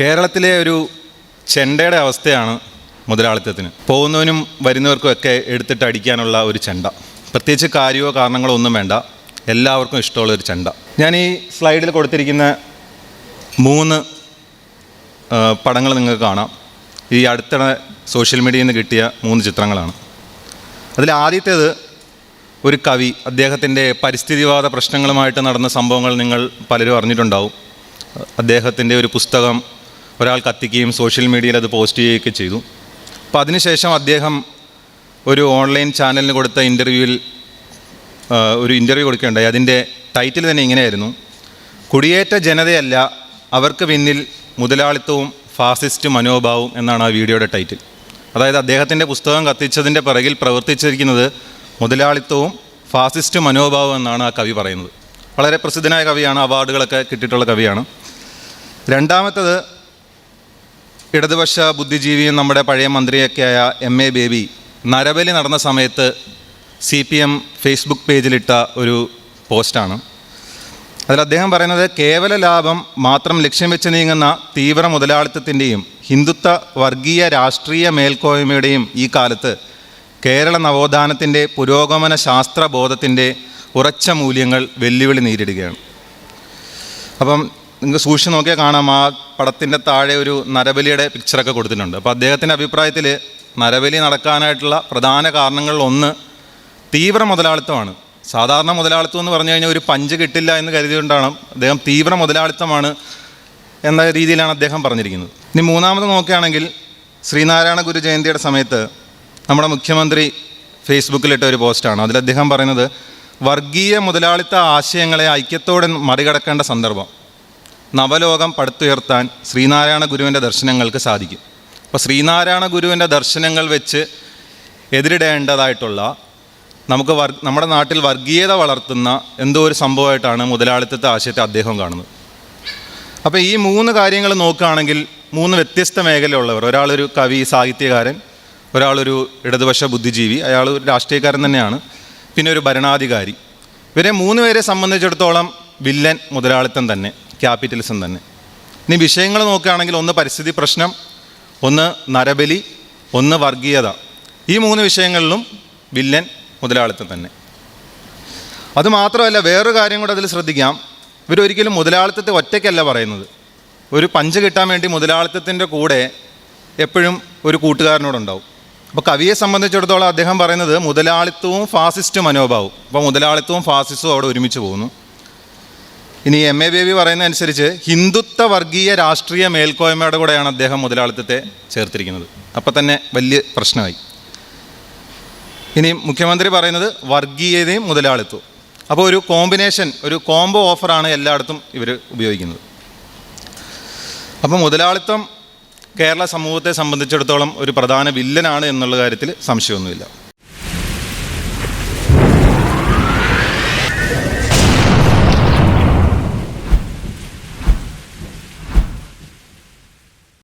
കേരളത്തിലെ ഒരു ചെണ്ടയുടെ അവസ്ഥയാണ് മുതലാളിത്തത്തിന്. പോകുന്നവനും വരുന്നവർക്കും ഒക്കെ എടുത്തിട്ട് അടിക്കാനുള്ള ഒരു ചെണ്ട. പ്രത്യേകിച്ച് കാര്യമോ കാരണങ്ങളോ ഒന്നും വേണ്ട. എല്ലാവർക്കും ഇഷ്ടമുള്ള ഒരു ചെണ്ട. ഞാൻ ഈ സ്ലൈഡിൽ കൊടുത്തിരിക്കുന്ന മൂന്ന് പടങ്ങൾ നിങ്ങൾക്ക് കാണാം. ഈ അടുത്തിടെ സോഷ്യൽ മീഡിയയിൽ നിന്ന് കിട്ടിയ മൂന്ന് ചിത്രങ്ങളാണ്. അതിൽ ആദ്യത്തേത് ഒരു കവി അദ്ദേഹത്തിന്റെ പരിസ്ഥിതിവാദ പ്രശ്നങ്ങളുമായിട്ട് നടന്ന സംഭവങ്ങൾ നിങ്ങൾ പലരും അറിഞ്ഞിട്ടുണ്ടാവും. അദ്ദേഹത്തിന്റെ ഒരു പുസ്തകം ഒരാൾ കത്തിക്കുകയും സോഷ്യൽ മീഡിയയിൽ അത് പോസ്റ്റ് ചെയ്യുകയൊക്കെ ചെയ്തു. അപ്പോൾ അതിനുശേഷം അദ്ദേഹം ഒരു ഓൺലൈൻ ചാനലിന് കൊടുത്ത ഇന്റർവ്യൂവിൽ ഒരു ഇന്റർവ്യൂ കൊടുക്കുകയുണ്ടായി. അതിന്റെ ടൈറ്റിൽ തന്നെ ഇങ്ങനെയായിരുന്നു. കുടിയേറ്റ ജനതയല്ല അവർക്ക് പിന്നിൽ മുതലാളിത്തവും ഫാസിസ്റ്റ് മനോഭാവവും എന്നാണ് ആ വീഡിയോയുടെ ടൈറ്റിൽ. അതായത് അദ്ദേഹത്തിന്റെ പുസ്തകം കത്തിച്ചതിന്റെ പിറകിൽ പ്രവർത്തിച്ചിരിക്കുന്നത് മുതലാളിത്തവും ഫാസിസ്റ്റ് മനോഭാവം എന്നാണ് ആ കവി പറയുന്നത്. വളരെ പ്രസിദ്ധനായ കവിയാണ് അവാർഡുകളൊക്കെ കിട്ടിയിട്ടുള്ള കവിയാണ്. രണ്ടാമത്തത് ഇടതുപക്ഷ ബുദ്ധിജീവിയും നമ്മുടെ പഴയ മന്ത്രിയൊക്കെയായ എം എ ബേബി നരബലി നടന്ന സമയത്ത് സി പി എം ഫേസ്ബുക്ക് പേജിലിട്ട ഒരു പോസ്റ്റാണ്. അതിൽ അദ്ദേഹം പറയുന്നത് കേവല ലാഭം മാത്രം ലക്ഷ്യം വെച്ച് നീങ്ങുന്ന തീവ്ര മുതലാളിത്തത്തിന്റെയും ഹിന്ദുത്വ വർഗീയ രാഷ്ട്രീയ മേൽക്കോയ്മയുടെയും ഈ കാലത്ത് കേരള നവോത്ഥാനത്തിന്റെ പുരോഗമന ശാസ്ത്രബോധത്തിന്റെ ഉറച്ച മൂല്യങ്ങൾ വെല്ലുവിളി നേരിടുകയാണ്. അപ്പം നിങ്ങൾക്ക് സൂക്ഷിച്ച് നോക്കിയാൽ കാണാം ആ പടത്തിന്റെ താഴെ ഒരു നരബലിയുടെ പിക്ചറൊക്കെ കൊടുത്തിട്ടുണ്ട്. അപ്പോൾ അദ്ദേഹത്തിന്റെ അഭിപ്രായത്തിൽ നരബലി നടക്കാനായിട്ടുള്ള പ്രധാന കാരണങ്ങളിൽ ഒന്ന് തീവ്ര മുതലാളിത്തമാണ്. സാധാരണ മുതലാളിത്തം എന്ന് പറഞ്ഞു കഴിഞ്ഞാൽ ഒരു പഞ്ച് കിട്ടില്ല എന്ന് കരുതിക്കൊണ്ടാണ് അദ്ദേഹം തീവ്ര മുതലാളിത്തമാണ് എന്ന രീതിയിലാണ് അദ്ദേഹം പറഞ്ഞിരിക്കുന്നത്. ഇനി മൂന്നാമത് നോക്കുകയാണെങ്കിൽ ശ്രീനാരായണ ഗുരു ജയന്തിയുടെ സമയത്ത് നമ്മുടെ മുഖ്യമന്ത്രി ഫേസ്ബുക്കിലിട്ട ഒരു പോസ്റ്റാണ്. അതിൽ അദ്ദേഹം പറയുന്നത് വർഗീയ മുതലാളിത്ത ആശയങ്ങളെ ഐക്യത്തോടെ മറികടക്കേണ്ട സന്ദർഭം. നവലോകം പടുത്തുയർത്താൻ ശ്രീനാരായണ ഗുരുവിന്റെ ദർശനങ്ങൾക്ക് സാധിക്കും. അപ്പോൾ ശ്രീനാരായണ ഗുരുവിന്റെ ദർശനങ്ങൾ വെച്ച് എതിരിടേണ്ടതായിട്ടുള്ള നമുക്ക് വർ നമ്മുടെ നാട്ടിൽ വർഗീയത വളർത്തുന്ന എന്തോ ഒരു സംഭവമായിട്ടാണ് മുതലാളിത്തത്തെ ആശയത്തെ അദ്ദേഹം കാണുന്നത്. അപ്പോൾ ഈ മൂന്ന് കാര്യങ്ങൾ നോക്കുകയാണെങ്കിൽ മൂന്ന് വ്യത്യസ്ത മേഖലയുള്ളവർ ഒരാളൊരു കവി സാഹിത്യകാരൻ ഒരാളൊരു ഇടതുപക്ഷ ബുദ്ധിജീവി അയാൾ ഒരു രാഷ്ട്രീയക്കാരൻ തന്നെയാണ് പിന്നെ ഒരു ഭരണാധികാരി. ഇവരെ മൂന്ന് പേരെ സംബന്ധിച്ചിടത്തോളം വില്ലൻ മുതലാളിത്തം തന്നെ. ക്യാപിറ്റലിസം തന്നെ. ഇനി വിഷയങ്ങൾ നോക്കുകയാണെങ്കിൽ ഒന്ന് പരിസ്ഥിതി പ്രശ്നം ഒന്ന് നരബലി ഒന്ന് വർഗീയത. ഈ മൂന്ന് വിഷയങ്ങളിലും വില്ലൻ മുതലാളിത്തം തന്നെ. അതുമാത്രമല്ല വേറൊരു കാര്യം കൂടെ അതിൽ ശ്രദ്ധിക്കാം. ഇവരൊരിക്കലും മുതലാളിത്തത്തെ ഒറ്റയ്ക്കല്ല പറയുന്നത്. ഒരു പഞ്ച് കിട്ടാൻ വേണ്ടി മുതലാളിത്തത്തിന്റെ കൂടെ എപ്പോഴും ഒരു കൂട്ടുകാരനോടുണ്ടാവും. അപ്പോൾ കവിയെ സംബന്ധിച്ചിടത്തോളം അദ്ദേഹം പറയുന്നത് മുതലാളിത്തവും ഫാസിസ്റ്റ് മനോഭാവവും. അപ്പോൾ മുതലാളിത്തവും ഫാസിസ്റ്റും അവിടെ ഒരുമിച്ച് പോകുന്നു. ഇനി എം എ ബേബി പറയുന്ന അനുസരിച്ച് ഹിന്ദുത്വ വർഗീയ രാഷ്ട്രീയ മേൽക്കോയ്മയുടെ കൂടെയാണ് അദ്ദേഹം മുതലാളിത്തത്തെ ചേർത്തിരിക്കുന്നത്. അപ്പം തന്നെ വലിയ പ്രശ്നമായി. ഇനി മുഖ്യമന്ത്രി പറയുന്നത് വർഗീയതയും മുതലാളിത്തവും അപ്പോൾ ഒരു കോമ്പിനേഷൻ ഒരു കോംബോ ഓഫറാണ് എല്ലായിടത്തും ഇവർ ഉപയോഗിക്കുന്നത്. അപ്പോൾ മുതലാളിത്തം കേരള സമൂഹത്തെ സംബന്ധിച്ചിടത്തോളം ഒരു പ്രധാന വില്ലനാണ് എന്നുള്ള കാര്യത്തിൽ സംശയമൊന്നുമില്ല.